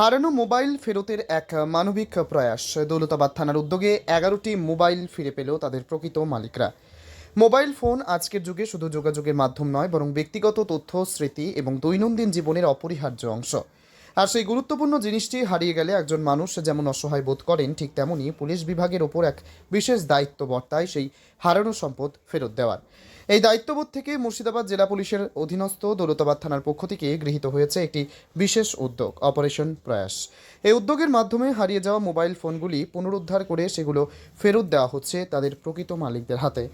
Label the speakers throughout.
Speaker 1: হারানো মোবাইল ফেরতের এক মানবিক প্রয়াস। দৌলতাবাদ থানার উদ্যোগে এগারোটি মোবাইল ফিরে পেল তাদের প্রকৃত মালিকরা। মোবাইল ফোন আজকের যুগে শুধু যোগাযোগের মাধ্যম নয়, বরং ব্যক্তিগত তথ্য, স্মৃতি এবং দৈনন্দিন জীবনের অপরিহার্য অংশ। আর সেই গুরুত্বপূর্ণ জিনিসটি হারিয়ে গেলে একজন মানুষ যেমন অসহায় বোধ করেন, ঠিক তেমনই পুলিশ বিভাগের ওপর এক বিশেষ দায়িত্ব বর্তায় সেই হারানো সম্পদ ফেরত দেওয়ার। এই দায়িত্ববোধ থেকে মুর্শিদাবাদ জেলা পুলিশের অধীনস্থ দৌলতাবাদ থানার পক্ষ থেকে গৃহীত হয়েছে একটি বিশেষ উদ্যোগ, অপারেশন প্রয়াস। এই উদ্যোগের মাধ্যমে হারিয়ে যাওয়া মোবাইল ফোনগুলি পুনরুদ্ধার করে সেগুলো ফেরত দেওয়া হচ্ছে তাদের প্রকৃত মালিকদের হাতে।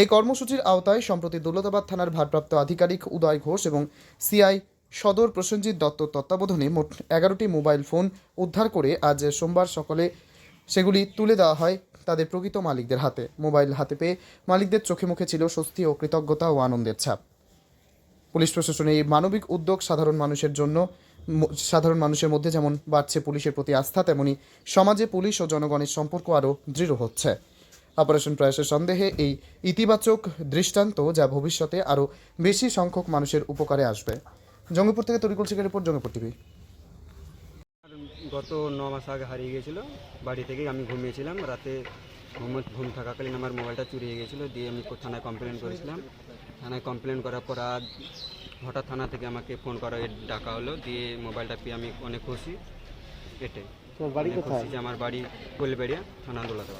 Speaker 1: এই কর্মসূচির আওতায় সম্প্রতি দৌলতাবাদ থানার ভারপ্রাপ্ত আধিকারিক উদয় ঘোষ এবং সিআই সদর প্রসেনজিৎ দত্ত তত্ত্বাবধানে মোট এগারোটি মোবাইল ফোন উদ্ধার করে আজ সোমবার সকালে সেগুলি তুলে দেওয়া হয় তাদের প্রকৃত মালিকদের হাতে। মোবাইল হাতে পেয়ে মালিকদের চোখে মুখে ছিল স্বস্তি ও কৃতজ্ঞতা ও আনন্দের ছাপ। পুলিশ প্রশাসনের এই মানবিক উদ্যোগ সাধারণ মানুষের জন্য সাধারণ মানুষের মধ্যে যেমন বাড়ছে পুলিশের প্রতি আস্থা, তেমনি সমাজে পুলিশ ও জনগণের সম্পর্ক আরও দৃঢ় হচ্ছে। অপারেশন প্রয়াসের সন্দেহে এই ইতিবাচক দৃষ্টান্ত যা ভবিষ্যতে আরও বেশি সংখ্যক মানুষের উপকারে আসবে। জঙ্গিপুর থেকে তরিকুল শেখের উপর জঙ্গিপুর টিভি।
Speaker 2: গত ন মাস আগে হারিয়ে গিয়েছিল। বাড়ি থেকে আমি ঘুমিয়েছিলাম। রাতে ঘুম ঘুম থাকাকালীন আমার মোবাইলটা চুরি হয়ে গিয়েছিল। দিয়ে আমি থানায় কমপ্লেন করেছিলাম। থানায় কমপ্লেন করার পর আজ হঠাৎ থানা থেকে আমাকে ফোন করা ডাকা হলো। দিয়ে মোবাইলটা পেয়ে আমি অনেক খুশি। এটাই।
Speaker 3: বাড়ি
Speaker 2: খুশি যে আমার বাড়ি কোলবেড়িয়া থানা দোলাতে